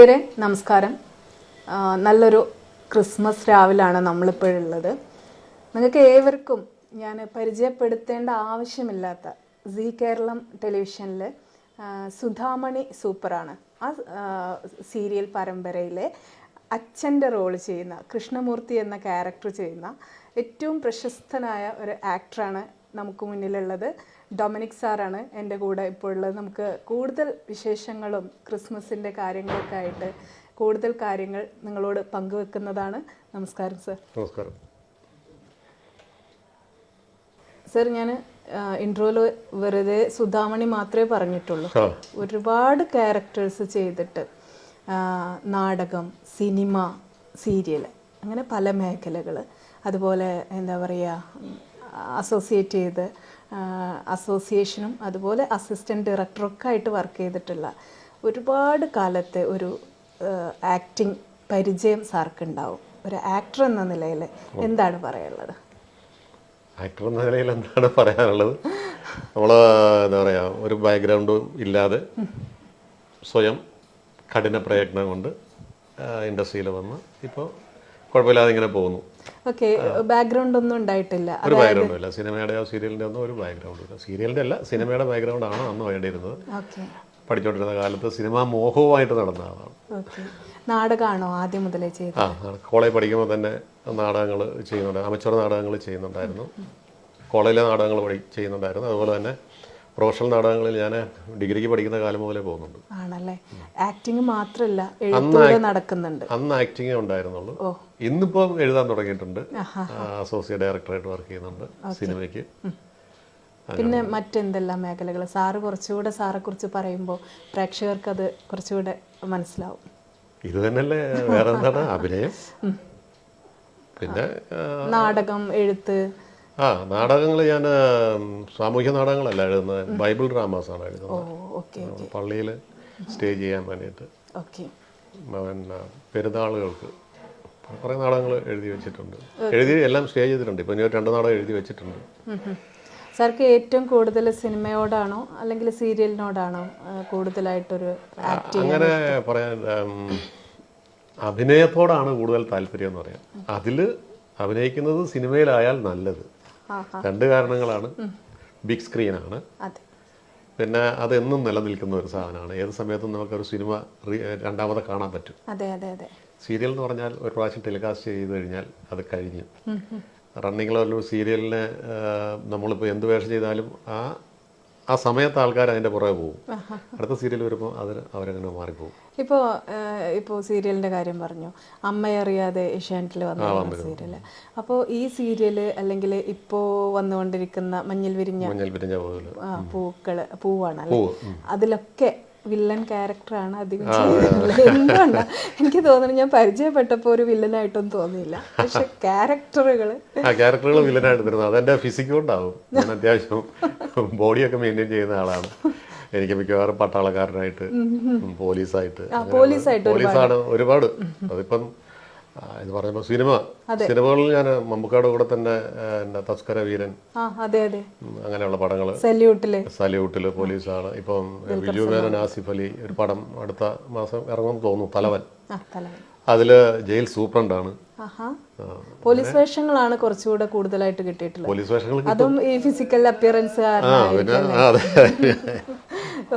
പ്രിയരെ നമസ്കാരം. നല്ലൊരു ക്രിസ്മസ് രാവിലാണ് നമ്മളിപ്പോഴുള്ളത്. നിങ്ങൾക്ക് ഏവർക്കും ഞാൻ പരിചയപ്പെടുത്തേണ്ട ആവശ്യമില്ലാത്ത സി കേരളം ടെലിവിഷനിൽ സുധാമണി സൂപ്പറാണ്. ആ, സീരിയൽ പരമ്പരയിലെ അച്ഛന്റെ റോൾ ചെയ്യുന്ന കൃഷ്ണമൂർത്തി എന്ന ക്യാരക്ടർ ചെയ്യുന്ന ഏറ്റവും പ്രശസ്തനായ ഒരു ആക്ടറാണ് നമുക്ക് മുന്നിലുള്ളത്. ഡൊമിനിക് സാറാണ് എന്റെ കൂടെ ഇപ്പോൾ ഉള്ളത്. നമുക്ക് കൂടുതൽ വിശേഷങ്ങളും ക്രിസ്മസിന്റെ കാര്യങ്ങളൊക്കെ ആയിട്ട് കൂടുതൽ കാര്യങ്ങൾ നിങ്ങളോട് പങ്കുവെക്കുന്നതാണ്. നമസ്കാരം സർ. നമസ്കാരം. സർ ഞാൻ ഇൻട്രോയിൽ വെറുതെ സുധാമണി മാത്രമേ പറഞ്ഞിട്ടുള്ളൂ. ഒരുപാട് ക്യാരക്ടേഴ്സ് ചെയ്തിട്ട് നാടകം സിനിമ സീരിയൽ അങ്ങനെ പല മേഖലകൾ അതുപോലെ എന്താ പറയുക അസോസിയേറ്റ് ചെയ്ത് അസോസിയേഷനും അതുപോലെ അസിസ്റ്റന്റ് ഡയറക്ടറൊക്കെ ആയിട്ട് വർക്ക് ചെയ്തിട്ടുള്ള ഒരുപാട് കാലത്തെ ഒരു ആക്ടിങ് പരിചയം സാർക്കുണ്ടാവും ഒരു ആക്ടർ എന്ന നിലയിൽ എന്താണ് പറയാനുള്ളത്? ആക്ടർ എന്ന നിലയിൽ എന്താണ് പറയാനുള്ളത്? നമ്മൾ എന്താ പറയുക ഒരു ബാക്ക്ഗ്രൗണ്ടും ഇല്ലാതെ സ്വയം കഠിന പ്രയത്നം കൊണ്ട് ഇൻഡസ്ട്രിയിൽ വന്ന് ഇപ്പോൾ കുഴപ്പമില്ലാതെ ഇങ്ങനെ പോകുന്നു. ഓക്കെ ബാക്ക്ഗ്രൗണ്ട് ഒന്നും ഉണ്ടായിട്ടില്ല. ഒരു ബാക്ക്ഗ്രൗണ്ട് ഇല്ല സിനിമയുടെ സീരിയലിന്റെ ഒന്നും ഒരു ബാക്ക്ഗ്രൗണ്ട് ഇല്ല സീരിയലിന്റെ അല്ല സിനിമയുടെ ബാക്ക്ഗ്രൗണ്ടാണ് അന്ന് വേണ്ടിയിരുന്നത്. പഠിച്ചുകൊണ്ടിരുന്ന കാലത്ത് സിനിമാ മോഹവുമായിട്ട് നടന്ന ആളാണ്. നാടകമാണോ ആദ്യം മുതലേ ചെയ്തത്? ആ കോളേജ് പഠിക്കുമ്പോൾ തന്നെ നാടകങ്ങൾ ചെയ്യുന്നുണ്ട് അമച്ചോർ നാടകങ്ങൾ ചെയ്യുന്നുണ്ടായിരുന്നു. കോളേജിലെ നാടകങ്ങൾ ചെയ്യുന്നുണ്ടായിരുന്നു. അതുപോലെ തന്നെ പ്രൊഫഷണൽ നാടകങ്ങളിൽ ഞാൻ ഡിഗ്രിക്ക് പഠിക്കുന്ന കാലം മുതലേ പോകുന്നുണ്ട്. ആണല്ലേ? ആക്ടിങ് മാത്രമല്ല നടക്കുന്നുണ്ട്. അന്ന് ആക്ടിങ് ഉണ്ടായിരുന്നുള്ളൂ. ഇന്നിപ്പോ എഴുതാൻ തുടങ്ങിയിട്ടുണ്ട്. അസോസിയേറ്റ് ഡയറക്ടറായിട്ട് വർക്ക് ചെയ്യുന്നുണ്ട് സിനിമയ്ക്ക്. പിന്നെ മറ്റെന്തെല്ലാം മേഖലകൾ സാറ് കുറച്ചുകൂടെ സാറെ കുറിച്ച് പറയുമ്പോൾ പ്രേക്ഷകർക്ക് അത് കുറച്ചുകൂടെ മനസ്സിലാവും. ഇത് തന്നെയല്ലേ വേറെ എന്താണ് അഭിനയം പിന്നെ നാടകം എഴുത്ത് ആ നാടകങ്ങൾ ഞാൻ സാമൂഹ്യ നാടകങ്ങളല്ല എഴുതുന്നത്. ബൈബിൾ ഡ്രാമാസ് ആണ് എഴുതുന്നത്. പള്ളിയിൽ സ്റ്റേജ് ചെയ്യാൻ വേണ്ടിയിട്ട്. പിന്നെ പെരുന്നാളുകൾക്ക് കുറേ നാടകങ്ങൾ എഴുതി വെച്ചിട്ടുണ്ട്. എഴുതി എല്ലാം സ്റ്റേജ് ചെയ്തിട്ടുണ്ട്. ഇപ്പം ഇനി രണ്ട് നാടകം എഴുതി വെച്ചിട്ടുണ്ട്. സാർക്ക് ഏറ്റവും കൂടുതൽ സിനിമയോടാണോ അല്ലെങ്കിൽ സീരിയലിനോടാണോ കൂടുതലായിട്ടൊരു അങ്ങനെ പറയാൻ അഭിനയത്തോടാണ് കൂടുതൽ താല്പര്യം എന്ന് പറയാം. അതിൽ അഭിനയിക്കുന്നത് സിനിമയിലായാൽ നല്ലത്. രണ്ട് കാരണങ്ങളാണ്. ബിഗ് സ്ക്രീനാണ്. അതെ. പിന്നെ അത് എന്നും നിലനിൽക്കുന്ന ഒരു സാധനമാണ്. ഏത് സമയത്തും നമുക്കൊരു സിനിമ രണ്ടാമത് കാണാൻ പറ്റും. അതെ അതെ അതെ. സീരിയൽ എന്ന് പറഞ്ഞാൽ ഒരു പ്രാവശ്യം ടെലികാസ്റ്റ് ചെയ്ത് കഴിഞ്ഞാൽ അത് കഴിഞ്ഞു. റണ്ണിങ്ങിലുള്ള ഒരു സീരിയലിനെ നമ്മളിപ്പോൾ എന്ത് വേഷം ചെയ്താലും ആ ആ സമയത്ത് ആൾക്കാർ അതിന്റെ പുറകെ പോകും. അടുത്ത സീരിയൽ വരുമ്പോൾ അതിന് അവരങ്ങനെ മാറിപ്പോകും. ഇപ്പോൾ ഇപ്പോൾ സീരിയലിന്റെ കാര്യം പറഞ്ഞു. അമ്മയറിയാതെ ഏഷ്യാനെറ്റിൽ വന്ന സീരിയൽ അപ്പോൾ ഈ സീരിയൽ അല്ലെങ്കിൽ ഇപ്പോൾ വന്നുകൊണ്ടിരിക്കുന്ന മഞ്ഞിൽ വിരിഞ്ഞ മഞ്ഞിൽ വിരിഞ്ഞ പൂക്കൾ പൂവാണ് അതിലൊക്കെ വില്ലൻ ക്യാരക്ടറാണ് അധികം ചെയ്യുന്നത്. എന്തുകൊണ്ടാ? എനിക്ക് തോന്നുന്നു ഞാൻ പരിചയപ്പെട്ടപ്പോൾ ഒരു വില്ലനായിട്ടൊന്നും തോന്നിയില്ല. പക്ഷെ ക്യാരക്ടറുകൾ ക്യാരക്ടറുകൾ വില്ലനായിട്ട് തരുന്നത് അതെന്റെ ഫിസിക് കൊണ്ടാവും. ഞാൻ അത്യാവശ്യം ബോഡിയൊക്കെ മെയിന്റെയിൻ ചെയ്യുന്ന ആളാണ്. എനിക്ക് മിക്കവാറും പട്ടാളക്കാരനായിട്ട് പോലീസായിട്ട് പോലീസായിട്ട് പോലീസാണ് ഒരുപാട്. അതിപ്പം എന്ന് പറയുമ്പോൾ സിനിമ. സിനിമകളിൽ ഞാൻ മമ്മൂക്കാട് കൂടെ തന്നെ എന്റെ തസ്കര വീരൻ. അങ്ങനെയുള്ള പടങ്ങൾ സല്യൂട്ടിൽ. പോലീസാണ്. ഇപ്പം വിജു മേനൻ ആസിഫ് അലി ഒരു പടം അടുത്ത മാസം ഇറങ്ങും തോന്നുന്നു തലവൻ. അതിൽ ജയിൽ സൂപ്രണ്ടാണ്. പോലീസ് വേഷങ്ങളാണ് കുറച്ചുകൂടെ കൂടുതലായിട്ട് കിട്ടിയിട്ടുള്ളത്. പോലീസ് വേഷങ്ങൾ അതും ഈ ഫിസിക്കൽ അപ്പിയറൻസ്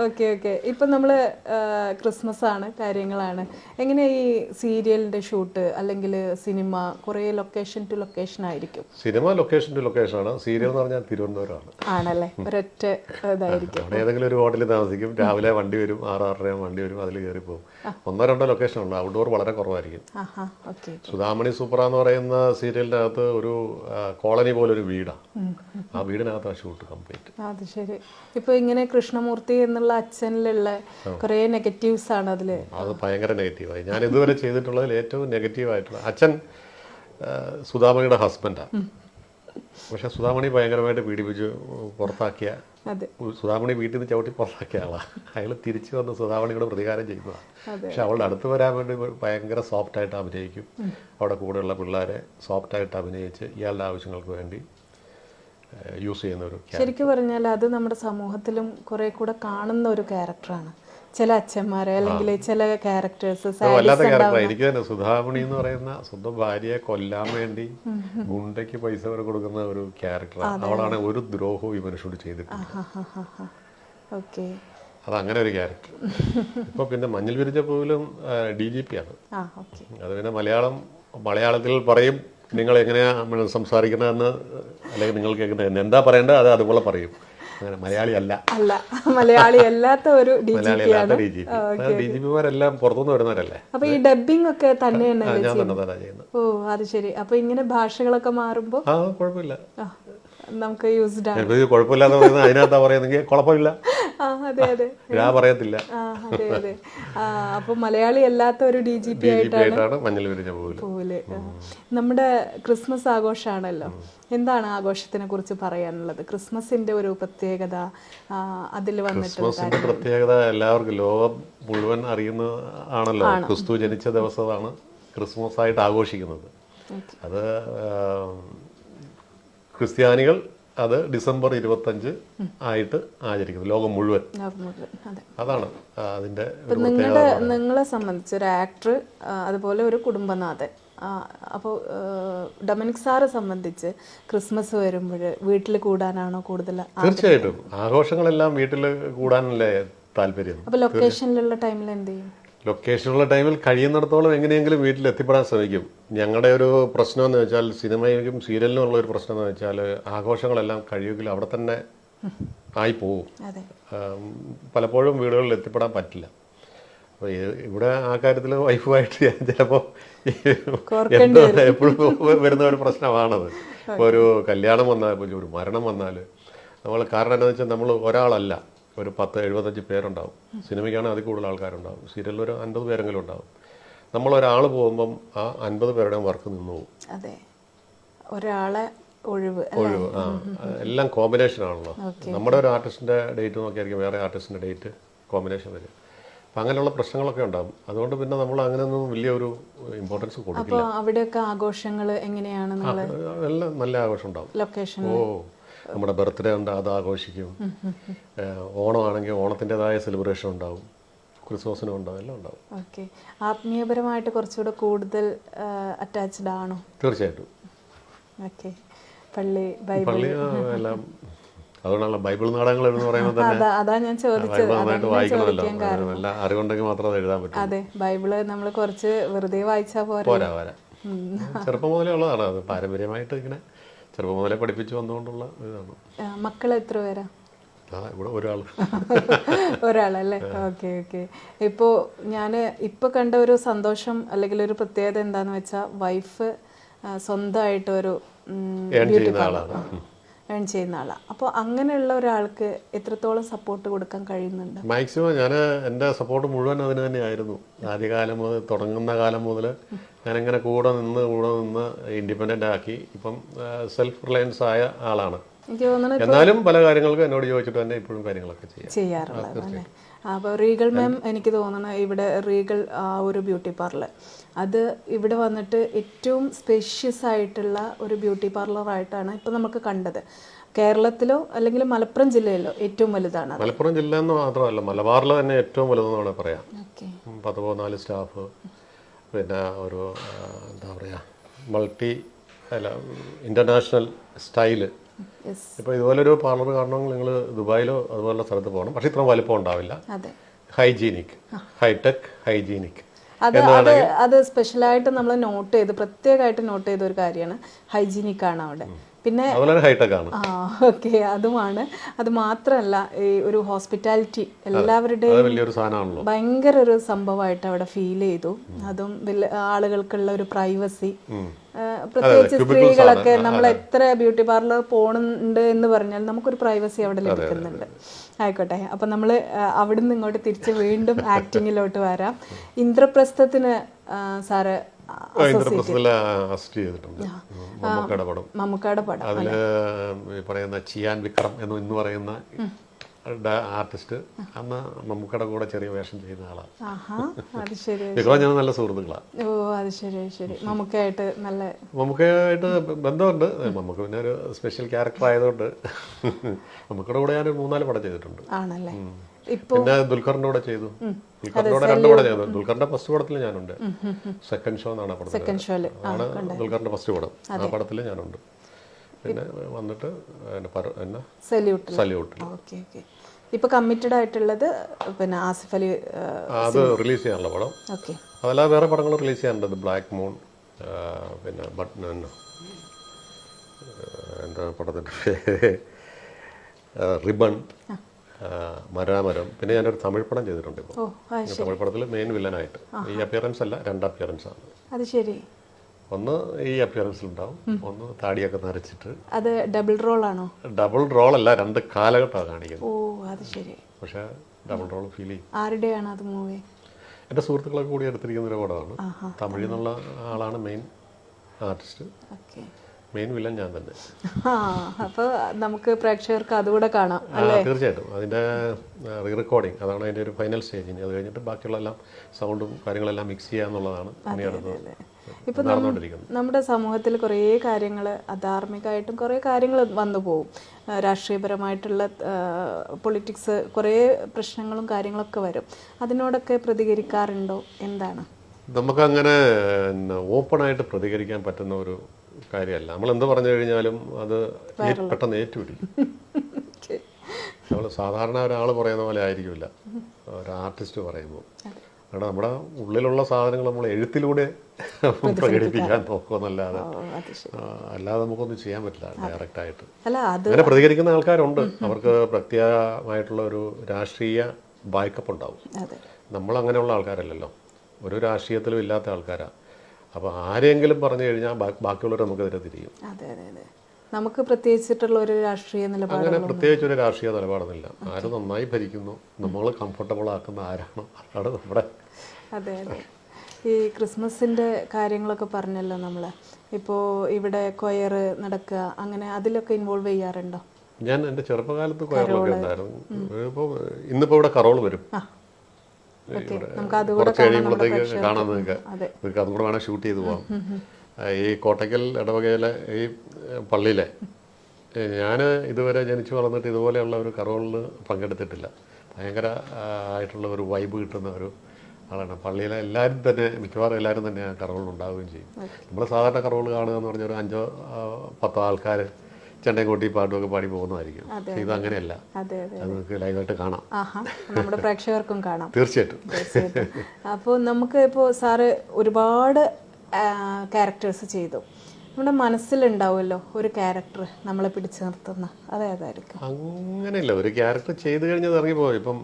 ഓക്കെ ഓക്കെ ഇപ്പം നമ്മൾ ക്രിസ്മസ് ആണ് കാര്യങ്ങളാണ്. എങ്ങനെ ഈ സീരിയലിന്റെ ഷൂട്ട് അല്ലെങ്കിൽ സിനിമ കുറേ ലൊക്കേഷൻ ടു ലൊക്കേഷൻ ആയിരിക്കും? സിനിമ ലൊക്കേഷൻ ടു ലൊക്കേഷൻ ആണ്. സീരിയൽ എന്ന് പറഞ്ഞാൽ തിരുവനന്തപുരമാണ്. ആണല്ലേ? ഒരൊറ്റ ഇതായിരിക്കും. ഏതെങ്കിലും ഒരു ഹോട്ടലിൽ താമസിക്കും. രാവിലെ വണ്ടി വരും ആറ് ആറര വണ്ടി വരും അതിൽ കയറി പോകും. ഒന്നോ രണ്ടോ ലൊക്കേഷൻ ഉണ്ട് ഔട്ട്ഡോർ വളരെ കുറവായിരിക്കും. സുധാമണി സൂപ്പറ എന്ന് പറയുന്ന സീരിയലിന്റെ അകത്ത് ഒരു കോളനി പോലെ ഒരു വീടാണ് ആ വീടിനകത്ത് ആ ഷൂട്ട് കംപ്ലീറ്റ്. അത് ശരി. ഇപ്പൊ ഇങ്ങനെ കൃഷ്ണമൂർത്തി എന്നുള്ള അച്ഛനിലുള്ള കുറേ നെഗറ്റീവ്സ് ആണ് അതിൽ. അത് ഭയങ്കര നെഗറ്റീവായി ഞാൻ ഇതുവരെ ചെയ്തിട്ടുള്ളതിൽ ഏറ്റവും നെഗറ്റീവായിട്ടുള്ള അച്ഛൻ സുധാമണിയുടെ ഹസ്ബൻഡാണ് പക്ഷെ സുധാമണി ഭയങ്കരമായിട്ട് പീഡിപ്പിച്ച് പുറത്താക്കിയ സുധാമണി വീട്ടിൽ നിന്ന് ചവിട്ടി പുറത്താക്കിയ ആളാണ് അയാൾ തിരിച്ചു വന്ന് സുധാമണിയോട് പ്രതികാരം ചെയ്യുന്നതാണ്. പക്ഷെ അവളുടെ അടുത്ത് വരാൻ വേണ്ടി ഭയങ്കര സോഫ്റ്റായിട്ട് അഭിനയിക്കും. അവിടെ കൂടെയുള്ള പിള്ളേരെ സോഫ്റ്റായിട്ട് അഭിനയിച്ച് ഇയാളുടെ ആവശ്യങ്ങൾക്ക് വേണ്ടി യൂസ് ചെയ്യുന്ന ഒരു ശരിക്കും പറഞ്ഞാൽ അത് നമ്മുടെ സമൂഹത്തിലും കുറെ കൂടെ കാണുന്ന ഒരു ക്യാരക്ടറാണ് ചില അച്ഛന്മാരെ അല്ലെങ്കിൽ ചില ക്യാരക്ടേഴ്സ് വല്ലാത്ത ക്യാരക്ടർ എനിക്ക് തന്നെ. സുധാമണി എന്ന് പറയുന്ന സ്വന്തം ഭാര്യയെ കൊല്ലാൻ വേണ്ടി ഗുണ്ടയ്ക്ക് പൈസ വരെ കൊടുക്കുന്ന ഒരു ക്യാരക്ടറാണ് അവളാണ് ഒരു ദ്രോഹവും ഈ മനുഷ്യനോട് ചെയ്തിട്ടുണ്ട് ഓക്കെ. അത് അങ്ങനെ ഒരു ക്യാരക്ടർ ഇപ്പൊ പിന്നെ മഞ്ഞൾ വിരിച്ച പോലും ഡി ജി പി ആണ്. അത് പിന്നെ മലയാളം മലയാളത്തിൽ പറയും നിങ്ങൾ എങ്ങനെയാണ് സംസാരിക്കുന്നതെന്ന് അല്ലെങ്കിൽ നിങ്ങൾ കേൾക്കുന്നത് എന്താ പറയേണ്ടത്? അത് അതുപോലെ പറയും. അങ്ങനെ മലയാളി അല്ല. അല്ല മലയാളി അല്ലാത്ത ഒരു ഡി ജി മലയാളി അല്ലാത്ത D G P D G പിമാരെല്ലാം പുറത്തുനിന്ന് വരുന്നവരല്ലേ? അപ്പൊ ഈ ഡബിംഗ് ഒക്കെ തന്നെയാണ് ഞാൻ തന്നെ തന്നെ ചെയ്യുന്നത്. ഓ അത് ശരി. അപ്പൊ ഇങ്ങനെ ഭാഷകളൊക്കെ മാറുമ്പോ? ആ കുഴപ്പമില്ല. നമുക്ക് യൂസ്ഡ് ആണ് ഇത് കുഴപ്പമില്ലാന്ന് പറയുന്നത് അതിനകത്താ പറയുന്നെങ്കിൽ കുഴപ്പമില്ല. അതെ അതെ. ഞാൻ പറയത്തില്ല. അതെ അതെ. അപ്പൊ മലയാളി അല്ലാത്ത ഒരു ഡി ജി പി ആയിട്ടാണ് മഞ്ഞൾ വിരിഞ്ഞ പൂവിൽ. നമ്മുടെ ക്രിസ്മസ് ആഘോഷമാണല്ലോ എന്താണ് ആഘോഷത്തിനെ കുറിച്ച് പറയാനുള്ളത്? ക്രിസ്മസിന്റെ ഒരു പ്രത്യേകത അതിൽ ക്രിസ്മസിന്റെ പ്രത്യേകത എല്ലാവർക്കും ലോകം മുഴുവൻ അറിയുന്ന ആണല്ലോ. ക്രിസ്തു ജനിച്ച ദിവസമാണ് ക്രിസ്മസ് ആയിട്ട് ആഘോഷിക്കുന്നത് അത് ക്രിസ്ത്യാനികൾ അത് ഡിസംബർ ഇരുപത്തഞ്ച് ആയിട്ട് ആചരിക്കുന്നത് ലോകം മുഴുവൻ. അതെ. അതാണ് അതിന്റെ നിങ്ങളുടെ നിങ്ങളെ സംബന്ധിച്ച് ഒരു ആക്ടർ അതുപോലെ ഒരു കുടുംബനാഥൻ അപ്പോൾ ഡൊമിനിക് സാറെ സംബന്ധിച്ച് ക്രിസ്മസ് വരുമ്പോൾ വീട്ടിൽ കൂടാനാണോ കൂടുതൽ തീർച്ചയായിട്ടും. ആഘോഷങ്ങളെല്ലാം വീട്ടിൽ കൂടാനല്ലേ താല്പര്യം? അപ്പോൾ ലൊക്കേഷനിലുള്ള ടൈമിൽ എന്ത് ചെയ്യും? ലൊക്കേഷനുള്ള ടൈമിൽ കഴിയുന്നിടത്തോളം എങ്ങനെയെങ്കിലും വീട്ടിൽ എത്തിപ്പെടാൻ ശ്രമിക്കും. ഞങ്ങളുടെ ഒരു പ്രശ്നം എന്ന് വെച്ചാൽ സിനിമയ്ക്കും സീരിയലിനും ഉള്ള ഒരു പ്രശ്നം എന്ന് വെച്ചാൽ ആഘോഷങ്ങളെല്ലാം കഴിയുമെങ്കിൽ അവിടെ തന്നെ ആയി പോകും അതെ. പലപ്പോഴും വീടുകളിൽ എത്തിപ്പെടാൻ പറ്റില്ല. അപ്പോൾ ഇവിടെ ആ കാര്യത്തിൽ വൈഫുമായിട്ട് ഞാൻ ചിലപ്പോൾ എപ്പോഴും വരുന്ന ഒരു പ്രശ്നമാണത്. ഇപ്പോൾ ഒരു കല്യാണം വന്നാൽ ഒരു മരണം വന്നാൽ നമ്മൾ കാരണം എന്താണെന്ന് വെച്ചാൽ നമ്മൾ ഒരാളല്ല. ഒരു പത്ത് എഴുപത്തഞ്ച് പേരുണ്ടാവും. സിനിമയ്ക്കാണ് അതിൽ കൂടുതൽ ആൾക്കാരുണ്ടാവും. സീരിയലിൽ ഒരു അൻപത് പേരെങ്കിലും ഉണ്ടാവും. നമ്മൾ ഒരാൾ പോകുമ്പം ആ അൻപത് പേരുടെയും വർക്ക് നിന്നു പോകും. അതെ. ഒരാളെ ഒഴിവ് ഒഴിവ് ആ. എല്ലാം കോമ്പിനേഷൻ ആണല്ലോ. നമ്മുടെ ഒരു ആർട്ടിസ്റ്റിന്റെ ഡേറ്റ് നോക്കിയായിരിക്കും വേറെ ആർട്ടിസ്റ്റിന്റെ ഡേറ്റ് കോമ്പിനേഷൻ വരും അപ്പം അങ്ങനെയുള്ള പ്രശ്നങ്ങളൊക്കെ ഉണ്ടാകും അതുകൊണ്ട് പിന്നെ നമ്മൾ അങ്ങനെയൊന്നും വലിയൊരു ഇമ്പോർട്ടൻസ് കൊടുക്കില്ല. അവിടെയൊക്കെ ആഘോഷങ്ങൾ എങ്ങനെയാണ് എല്ലാം നല്ല ആഘോഷം ഉണ്ടാവും. ലൊക്കേഷൻ ഓ നമ്മുടെ ബർത്ത്ഡേ ഉണ്ട് അത് ആഘോഷിക്കും. ഓണമാണെങ്കിൽ ഓണത്തിന്റെതായ സെലിബ്രേഷൻ ഉണ്ടാവും. ക്രിസ്മസിനും ഉണ്ടാവും എല്ലാം ഉണ്ടാവും. ഓക്കെ. ആത്മീയപരമായിട്ട് കുറച്ചുകൂടെ കൂടുതൽ അറ്റാച്ച്ഡ് ആണോ? തീർച്ചയായിട്ടും. ഓക്കെ. പള്ളി ബൈബിൾ. പള്ളി എല്ലാം. അതുകൊണ്ടാണല്ലോ ബൈബിൾ നാടകങ്ങൾ എന്ന് പറയുമ്പോൾ തന്നെ അതാ ഞാൻ ചോദിച്ചത്. ബൈബിൾ നന്നായിട്ട് വായിക്കണമല്ലോ. നല്ല അറിവുണ്ടെങ്കിൽ മാത്രമേ അത് എഴുതാൻ പറ്റൂ അതെ ബൈബിൾ നമ്മൾ കുറച്ച് വെറുതെ വായിച്ചാൽ പോരാ. പോരാ പോരാ. ചെറുപ്പം മുതലേ ഉള്ളതാണ്. അത് പാരമ്പര്യമായിട്ട് ഇങ്ങനെ ചെറുപ്പം മുതലേ പഠിപ്പിച്ചു വന്നുകൊണ്ടുള്ള ഇതാണ്. മക്കൾ എത്ര പേരാ? ഇവിടെ ഒരാൾ ഒരാളല്ലേ? Okay okay. ഇപ്പോൾ ഞാൻ ഇപ്പോൾ കണ്ട ഒരു സന്തോഷം അല്ലെങ്കിൽ ഒരു പ്രത്യേകത എന്താന്ന് വെച്ചാൽ വൈഫ് സ്വന്തമായിട്ട് ഒരു ബ്യൂട്ടി പാർലർ. ഏൺ ചെയ്യുന്ന ആളാണ് അപ്പോൾ അങ്ങനെയുള്ള ഒരാൾക്ക് എത്രത്തോളം സപ്പോർട്ട് കൊടുക്കാൻ കഴിയുന്നുണ്ട്? മാക്സിമം ഞാൻ എന്റെ സപ്പോർട്ട് മുഴുവൻ അതിന് തന്നെയായിരുന്നു. ആദ്യകാലം മുതൽ തുടങ്ങുന്ന കാലം മുതൽ ഞാനിങ്ങനെ കൂടെ നിന്ന് കൂടെ നിന്ന് ഇൻഡിപെൻഡന്റ് ആക്കി ഇപ്പം സെൽഫ് റിലയൻസ് ആയ ആളാണ്. എന്നാലും പല കാര്യങ്ങൾക്കും എന്നോട് ചോദിച്ചിട്ട് തന്നെ ഇപ്പോഴും കാര്യങ്ങളൊക്കെ ചെയ്യാം. ചെയ്യാറുള്ളത് അപ്പോൾ റീഗൽ മാം എനിക്ക് തോന്നണം ഇവിടെ റീഗൽ ആ ഒരു ബ്യൂട്ടി പാർലർ അത് ഇവിടെ വന്നിട്ട് ഏറ്റവും സ്പെഷ്യസ് ആയിട്ടുള്ള ഒരു ബ്യൂട്ടി പാർലറായിട്ടാണ് ഇപ്പോൾ നമുക്ക് കണ്ടത്. കേരളത്തിലോ അല്ലെങ്കിൽ മലപ്പുറം ജില്ലയിലോ ഏറ്റവും വലുതാണ് മലപ്പുറം ജില്ല എന്ന് മാത്രമല്ല മലബാറിൽ തന്നെ ഏറ്റവും വലുതെന്ന് വേണമെങ്കിൽ പറയാം. പത്ത് പതിനാല് സ്റ്റാഫ്. പിന്നെ ഒരു എന്താ പറയുക മൾട്ടി അല്ല ഇന്റർനാഷണൽ സ്റ്റൈൽ ഇപ്പോൾ ഇതുപോലൊരു പാർലർ കാണണമെങ്കിൽ നിങ്ങൾ ദുബായിലോ അതുപോലുള്ള സ്ഥലത്ത് പോകണം. പക്ഷേ ഇത്രയും വലിപ്പം ഉണ്ടാവില്ല. അതെ. ഹൈജീനിക് ഹൈടെക് ഹൈജീനിക് അത് അത് അത് സ്പെഷ്യലായിട്ട് നമ്മൾ നോട്ട് ചെയ്ത് പ്രത്യേകമായിട്ട് നോട്ട് ചെയ്ത ഒരു കാര്യമാണ്. ഹൈജീനിക് ആണ് അവിടെ. പിന്നെ ആണ്. ആ ഓക്കെ അതുമാണ്. അത് മാത്രമല്ല ഈ ഒരു ഹോസ്പിറ്റാലിറ്റി എല്ലാവരുടെയും ഭയങ്കര ഒരു സംഭവമായിട്ട് അവിടെ ഫീൽ ചെയ്തു. അതും ആളുകൾക്കുള്ള ഒരു പ്രൈവസി പ്രത്യേകിച്ച് സ്ത്രീകളൊക്കെ നമ്മൾ എത്ര ബ്യൂട്ടി പാർലർ പോണുണ്ട് എന്ന് പറഞ്ഞാൽ നമുക്കൊരു പ്രൈവസി അവിടെ ലഭിക്കുന്നുണ്ട്. ആയിക്കോട്ടെ അപ്പൊ നമ്മൾ അവിടുന്ന് ഇങ്ങോട്ട് തിരിച്ച് വീണ്ടും ആക്ടിങ്ങിലോട്ട് വരാം. ഇന്ദ്രപ്രസ്ഥത്തിന് സാറ് മമ്മൂക്കയുടെ പടം. മമ്മൂക്കയുടെ പടം അതിൽ പറയുന്ന ചിയാൻ വിക്രം എന്ന് ഇന്ന് പറയുന്ന ആർട്ടിസ്റ്റ് അന്ന് മമ്മൂക്കയുടെ കൂടെ ചെറിയ വേഷം ചെയ്യുന്ന ആളാണ് വിക്രം ഞാൻ നല്ല സുഹൃത്തുക്കളാണ് ഓ അത് ശരി ശരി. മമ്മൂക്കയായിട്ട് നല്ല മമ്മൂക്കയായിട്ട് ബന്ധമുണ്ട്. നമുക്ക് പിന്നെ ഒരു സ്പെഷ്യൽ ക്യാരക്ടർ ആയതുകൊണ്ട് മമ്മൂക്കയുടെ കൂടെ ഞാൻ മൂന്നാൽ പടം ചെയ്തിട്ടുണ്ട്. ആണല്ലേ? പിന്നെ ദുൽഖറിന്റെ കൂടെ ചെയ്തു. ദുൽഖറിന്റെ കൂടെ രണ്ട് പടം ചെയ്തു. ദുൽഖറിന്റെ ഫസ്റ്റ് പടത്തിൽ ഞാനുണ്ട്. സെക്കൻഡ് ഷോ എന്നാണ് പടത്തിൽ ആണ് ദുൽഖറിന്റെ ഫസ്റ്റ് പടം. ആ പടത്തിൽ ഞാനുണ്ട്. പിന്നെ വന്നിട്ട് സല്യൂട്ട് ഓക്കെ ഇപ്പൊ കമ്മിറ്റഡ് ആയിട്ടുള്ളത് പിന്നെ ആസിഫ് അലി അത് റിലീസ് ചെയ്യാനുള്ള പടം. അതല്ലാതെ വേറെ പടങ്ങൾ റിലീസ് ചെയ്യാനുണ്ട് ബ്ലാക്ക് മൂൺ പിന്നെ ബട്ട് എന്താ പടത്തിന്റെ റിബൺ. മരാമരം. പിന്നെ ഞാനൊരു തമിഴ് പടം ചെയ്തിട്ടുണ്ട് ഇപ്പോൾ തമിഴ് പടത്തിൽ മെയിൻ വില്ലനായിട്ട്. ഈ അപ്പിയറൻസ് അല്ല രണ്ട് അപ്പിയറൻസ് ആണ്. അത് ശരി. ഒന്ന് ഈ അപ്പിയറൻസിൽ ഉണ്ടാവും ഒന്ന് താടിയൊക്കെ നരച്ചിട്ട്. അത് ഡബിൾ റോൾ ആണോ? ഡബിൾ റോൾ അല്ല രണ്ട് കാലഘട്ടമാണ് കാണിക്കുന്നത്. ഓ അത് ശരി. പക്ഷേ ഡബിൾ റോൾ ഫീൽ ചെയ്യും. ആരുടെയാണ് അത് മൂവി എന്റെ സുഹൃത്തുക്കളൊക്കെ കൂടി എടുത്തിരിക്കുന്ന ഒരു പടമാണ്. തമിഴിൽ നിന്നുള്ള ആളാണ് main artist okay main villain ഞാൻ തന്നെ. ആ അപ്പൊ നമുക്ക് പ്രേക്ഷകർക്ക് അതുകൂടെ കാണാം തീർച്ചയായിട്ടും. അതിന്റെ റീ റെക്കോർഡിങ് അതാണ് അതിന്റെ ഒരു ഫൈനൽ സ്റ്റേജ് ഇനി അത് കഴിഞ്ഞിട്ട് ബാക്കിയുള്ള എല്ലാം സൗണ്ടും കാര്യങ്ങളെല്ലാം മിക്സ് ചെയ്യുക എന്നുള്ളതാണ് ഇനി അടുത്ത് ഇപ്പൊ നമ്മുടെ സമൂഹത്തിൽ കുറേ കാര്യങ്ങൾ അധാർമികമായിട്ടും കുറേ കാര്യങ്ങൾ വന്നു പോകും രാഷ്ട്രീയപരമായിട്ടുള്ള പൊളിറ്റിക്സ് കുറേ പ്രശ്നങ്ങളും കാര്യങ്ങളൊക്കെ വരും. അതിനോടൊക്കെ പ്രതികരിക്കാറുണ്ടോ? എന്താണ്? നമുക്കങ്ങനെ ഓപ്പണായിട്ട് പ്രതികരിക്കാൻ പറ്റുന്ന ഒരു കാര്യമല്ല. നമ്മൾ എന്ത് പറഞ്ഞു കഴിഞ്ഞാലും അത് പെട്ടെന്ന് ഏറ്റുപിടിക്കും. നമ്മൾ സാധാരണ ഒരാൾ പറയുന്ന പോലെ ആയിരിക്കില്ല ഒരു ആർട്ടിസ്റ്റ് പറയുമ്പോൾ. കാരണം നമ്മുടെ ഉള്ളിലുള്ള സാധനങ്ങൾ നമ്മൾ എഴുത്തിലൂടെ പ്രകടിപ്പിക്കാൻ നോക്കുമെന്നല്ലാതെ അല്ലാതെ നമുക്കൊന്നും ചെയ്യാൻ പറ്റില്ല ഡയറക്റ്റ് ആയിട്ട് അങ്ങനെ പ്രതികരിക്കുന്ന ആൾക്കാരുണ്ട്. അവർക്ക് പ്രത്യേകമായിട്ടുള്ള ഒരു രാഷ്ട്രീയ ബാക്കപ്പ് ഉണ്ടാവും. നമ്മൾ അങ്ങനെയുള്ള ആൾക്കാരല്ലല്ലോ. ഒരു രാഷ്ട്രീയത്തിലും ഇല്ലാത്ത ആൾക്കാരാണ് അപ്പോൾ ആരെങ്കിലും പറഞ്ഞു കഴിഞ്ഞാൽ ബാക്കിയുള്ളവരെ നമുക്ക് നമുക്കെതിരെ തിരിയും. അതെ അതെ അതെ. നമുക്ക് പ്രത്യേകിച്ചിട്ടുള്ള ഒരു രാഷ്ട്രീയ നിലപാട് അങ്ങനെ പ്രത്യേകിച്ച് ഒരു രാഷ്ട്രീയ നിലപാടൊന്നുമില്ല. ആര് നന്നായി ഭരിക്കുന്നു നമ്മൾ കംഫർട്ടബിൾ ആക്കുന്ന ആരാണോ അതാണ് നമ്മുടെ അതെ അതെ. ഈ ക്രിസ്മസിന്റെ കാര്യങ്ങളൊക്കെ പറഞ്ഞല്ലോ നമ്മൾ ഇപ്പോൾ ഇവിടെ കൊയർ നടക്കുക അങ്ങനെ അതിലൊക്കെ ഇൻവോൾവ് ചെയ്യാറുണ്ടോ? ഞാൻ എന്റെ ചെറുപ്പകാലത്ത് കൊയറിലൊക്കെ ഉണ്ടായിരുന്നു. ഇപ്പോൾ ഇന്നിപ്പോൾ ഇവിടെ കറോൾ വരും ആ ഓക്കെ ഇവിടെ നമുക്ക് അതുകൂടെ കുറച്ച് കഴിയുമ്പോഴത്തേക്ക് കാണാൻ നിങ്ങൾക്ക്. നിങ്ങൾക്ക് അതും. കൂടെ വേണേൽ ഷൂട്ട് ചെയ്ത് പോകാം ഈ കോട്ടയ്ക്കൽ ഇടവകയിലെ ഈ പള്ളിയിലെ ഞാൻ ഇതുവരെ ജനിച്ചു വളർന്നിട്ട് ഇതുപോലെയുള്ള ഒരു കറോളിൽ പങ്കെടുത്തിട്ടില്ല. ഭയങ്കര ആയിട്ടുള്ള ഒരു വൈബ് കിട്ടുന്ന ഒരു ആളാണ്. പള്ളിയിലെ എല്ലാവരും തന്നെ മിക്കവാറും എല്ലാവരും തന്നെ ആ കറോളിൽ ഉണ്ടാവുകയും ചെയ്യും. നമ്മൾ സാധാരണ കറോൾ കാണുക എന്ന് പറഞ്ഞാൽ ഒരു അഞ്ചോ പത്തോ ആൾക്കാർ ചെണ്ടയും കൂട്ടി പാട്ടുമൊക്കെ പാടി പോകുന്നതായിരിക്കും. ഇത് അങ്ങനെയല്ല. അതെ നിങ്ങൾക്ക് ലൈവായിട്ട് കാണാം. നമ്മുടെ പ്രേക്ഷകർക്കും കാണാം. തീർച്ചയായിട്ടും. അപ്പോൾ നമുക്ക് ഇപ്പോൾ സാറ് ഒരുപാട് ക്യാരക്ടേഴ്സ് ചെയ്തു. നമ്മുടെ മനസ്സിലുണ്ടാവുമല്ലോ ഒരു ക്യാരക്ടർ നമ്മളെ പിടിച്ചു നിർത്തുന്ന. അതേതായിരിക്കും അങ്ങനെയല്ല. ഒരു ക്യാരക്ടർ ചെയ്ത് കഴിഞ്ഞത് ഇറങ്ങിപ്പോയി ഇപ്പം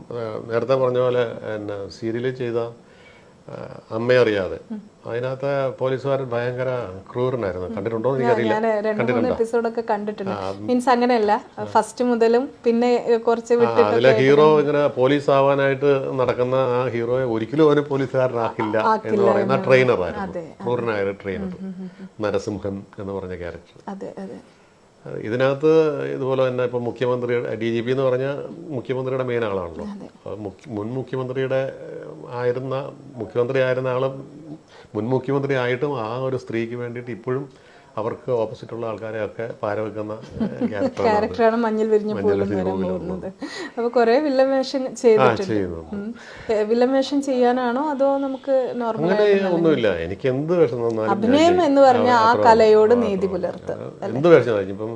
നേരത്തെ പറഞ്ഞ പോലെ എന്നാ സീരിയൽ ചെയ്ത ആ, അമ്മയെ അറിയാതെ. അതിനകത്ത് പോലീസുകാരൻ ഭയങ്കര ക്രൂരനായിരുന്നു. കണ്ടിട്ടുണ്ടോ എപ്പിസോഡൊക്കെ കണ്ടിട്ടുണ്ട്? മീൻസ് അങ്ങനെയല്ല ഫസ്റ്റ് മുതലും പിന്നെ കുറച്ച് അതിലെ ഹീറോ ഇങ്ങനെ പോലീസ് ആവാനായിട്ട് നടക്കുന്ന ആ ഹീറോയെ ഒരിക്കലും അവന് പോലീസുകാരനാക്കില്ല എന്ന് പറയുന്ന ട്രെയിനറായിരുന്നു ക്രൂരനായ ട്രെയിനർ നരസിംഹൻ എന്ന് പറഞ്ഞ ക്യാരക്ടർ ഇതിനകത്ത് ഇതുപോലെ തന്നെ ഇപ്പം മുഖ്യമന്ത്രിയുടെ ഡി ജി പി എന്ന് പറഞ്ഞാൽ മുഖ്യമന്ത്രിയുടെ മെയിൻ ആളാണല്ലോ. മുൻ മുഖ്യമന്ത്രിയുടെ ആയിരുന്ന മുഖ്യമന്ത്രി ആയിരുന്ന ആളും മുൻ മുഖ്യമന്ത്രി ആയിട്ടും ആ ഒരു സ്ത്രീക്ക് വേണ്ടിയിട്ട് ഇപ്പോഴും അവർക്ക് ഓപ്പോസിറ്റുള്ള ആൾക്കാരെയൊക്കെ പാരവെക്കുന്ന ക്യാരക്ടറാണ് ക്യാരക്ടറാണ് മഞ്ഞിൽ വിരിഞ്ഞ പോകുന്നത് അപ്പൊ കുറെ വില്ലൻ വേഷം ചെയ്തിട്ടുണ്ട് ചെയ്യാനാണോ അതോ നമുക്ക് നോർമൽ ഒന്നുമില്ല. എനിക്ക് എന്ത് വേഷം അഭിനയം എന്ന് പറഞ്ഞ ആ കലയോട് നീതി പുലർത്ത് എന്ത് വേഷം ഇപ്പം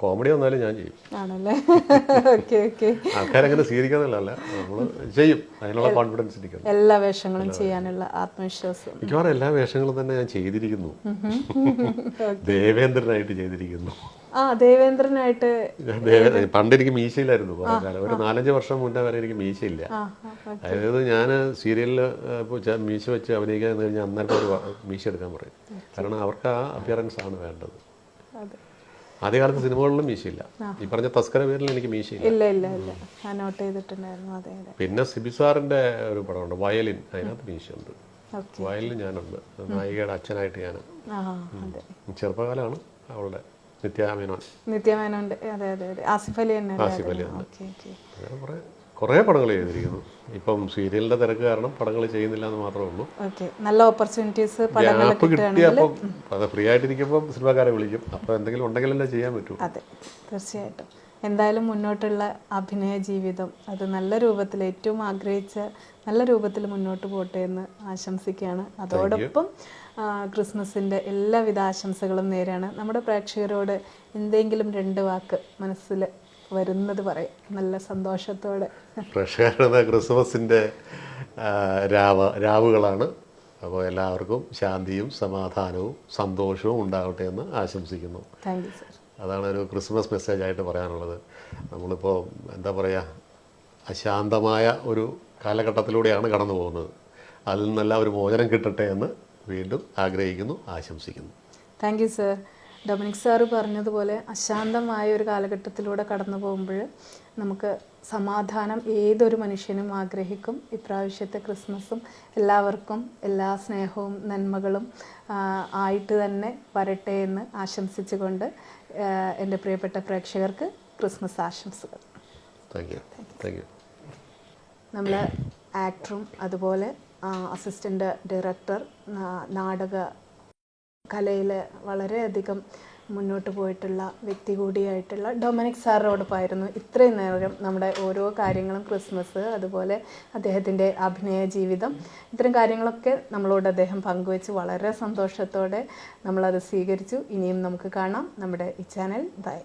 കോമഡി വന്നാലും ഞാൻ ചെയ്യും. ആണല്ലേ? Okay okay. ആൾക്കാരങ്ങനെ സ്വീകരിക്കാന്നല്ല നമ്മൾ ചെയ്യും. അതിനുള്ള കോൺഫിഡൻസ് എല്ലാ വേഷങ്ങളും ചെയ്യാനുള്ള ആത്മവിശ്വാസം. മിക്കവാറും എല്ലാ വേഷങ്ങളും തന്നെ ഞാൻ ചെയ്തിരിക്കുന്നു. ദേവേന്ദ്രനായിട്ട് ചെയ്തിരിക്കുന്നു. ആ ദേവേന്ദ്രനായിട്ട് പണ്ട് എനിക്ക് മീശയിലായിരുന്നു കാലം. ഒരു നാലഞ്ച് വർഷം മുന്നേ വരെ എനിക്ക് മീശയില്ല. അതായത് ഞാൻ സീരിയലിൽ മീശ വെച്ച് അഭിനയിക്കാൻ കഴിഞ്ഞാൽ അന്നേരം ഒരു മീശ എടുക്കാൻ പറയും. കാരണം അവർക്ക് ആ അപ്പിയറൻസ് ആണ് വേണ്ടത്. ആദ്യകാലത്ത് സിനിമകളിലും മീശയില്ല. ഈ പറഞ്ഞ തസ്കര പേരിൽ എനിക്ക് മീശയില്ല. പിന്നെ സിബിസാറിന്റെ ഒരു പടമുണ്ട് വയലിൻ. അതിനകത്ത് മീശയുണ്ട്. വയലിൻ ഞാനുണ്ട്. നായികയുടെ അച്ഛനായിട്ട് ഞാൻ ചെറുപ്പകാലമാണ് അവളുടെ നിത്യാമേനോൻ നിത്യമേനോണ്ട് അതെ അതെ അതെ. ആസിഫ് അലി തന്നെ ആസിഫ് അലി കുറേ കുറേ പടങ്ങൾ ചെയ്തിരിക്കുന്നു. ഇപ്പം സീരിയലിന്റെ തിരക്ക് കാരണം പടങ്ങൾ ചെയ്യുന്നില്ല എന്ന് മാത്രമേ ഉള്ളൂ. നല്ല ഓപ്പർച്യൂണിറ്റീസ് പടങ്ങൾ ഗ്യാപ്പ് കിട്ടിയപ്പം അത് ഫ്രീ ആയിട്ടിരിക്കുമ്പോൾ സിനിമാക്കാരെ വിളിക്കും. അപ്പോൾ എന്തെങ്കിലും ഉണ്ടെങ്കിലല്ലേ ചെയ്യാൻ പറ്റും. അതെ തീർച്ചയായിട്ടും. എന്തായാലും മുന്നോട്ടുള്ള അഭിനയ ജീവിതം അത് നല്ല രൂപത്തിൽ ഏറ്റവും ആഗ്രഹിച്ച നല്ല രൂപത്തിൽ മുന്നോട്ട് പോട്ടെ എന്ന് ആശംസിക്കുകയാണ്. അതോടൊപ്പം ക്രിസ്മസിന്റെ എല്ലാവിധ ആശംസകളും നേരെയാണ് നമ്മുടെ പ്രേക്ഷകരോട് എന്തെങ്കിലും രണ്ട് വാക്ക് മനസ്സിൽ വരുന്നത് പറയും. നല്ല സന്തോഷത്തോടെ. പ്രേക്ഷകരുടെ ക്രിസ്മസിന്റെ രാവ രാവുകളാണ്. അപ്പോൾ എല്ലാവർക്കും ശാന്തിയും സമാധാനവും സന്തോഷവും ഉണ്ടാവട്ടെ എന്ന് ആശംസിക്കുന്നു. Thank you sir. അതാണ് ഒരു ക്രിസ്മസ് മെസ്സേജ് ആയിട്ട് പറയാനുള്ളത്. നമ്മളിപ്പോൾ എന്താ പറയുക അശാന്തമായ ഒരു കാലഘട്ടത്തിലൂടെയാണ് കടന്നു പോകുന്നത്. അതിൽ നിന്നെല്ലാം ഒരു മോചനം കിട്ടട്ടെ എന്ന് വീണ്ടും ആഗ്രഹിക്കുന്നു ആശംസിക്കുന്നു. Thank you sir. Dominic sir പറഞ്ഞതുപോലെ അശാന്തമായ ഒരു കാലഘട്ടത്തിലൂടെ കടന്നു പോകുമ്പോൾ നമുക്ക് സമാധാനം ഏതൊരു മനുഷ്യനും ആഗ്രഹിക്കും. ഇപ്രാവശ്യത്തെ ക്രിസ്മസും എല്ലാവർക്കും എല്ലാ സ്നേഹവും നന്മകളും ആയിട്ട് തന്നെ വരട്ടെ എന്ന് ആശംസിച്ചുകൊണ്ട് എന്റെ പ്രിയപ്പെട്ട പ്രേക്ഷകർക്ക് ക്രിസ്മസ് ആശംസകൾ. താങ്ക് യു താങ്ക് യു നമ്മൾ ആക്ടറും അതുപോലെ അസിസ്റ്റന്റ് ഡയറക്ടർ നാടക കലയിൽ വളരെയധികം മുന്നോട്ട് പോയിട്ടുള്ള വ്യക്തി കൂടിയായിട്ടുള്ള ഡൊമിനിക് സാറിനോടൊപ്പമായിരുന്നു ഇത്രയും നേരം നമ്മുടെ ഓരോ കാര്യങ്ങളും ക്രിസ്മസ് അതുപോലെ അദ്ദേഹത്തിന്റെ അഭിനയ ജീവിതം ഇത്തരം കാര്യങ്ങളൊക്കെ നമ്മളോട് അദ്ദേഹം പങ്കുവെച്ച് വളരെ സന്തോഷത്തോടെ നമ്മളത് സ്വീകരിച്ചു. ഇനിയും നമുക്ക് കാണാം നമ്മുടെ ഈ ചാനൽ. ബൈ.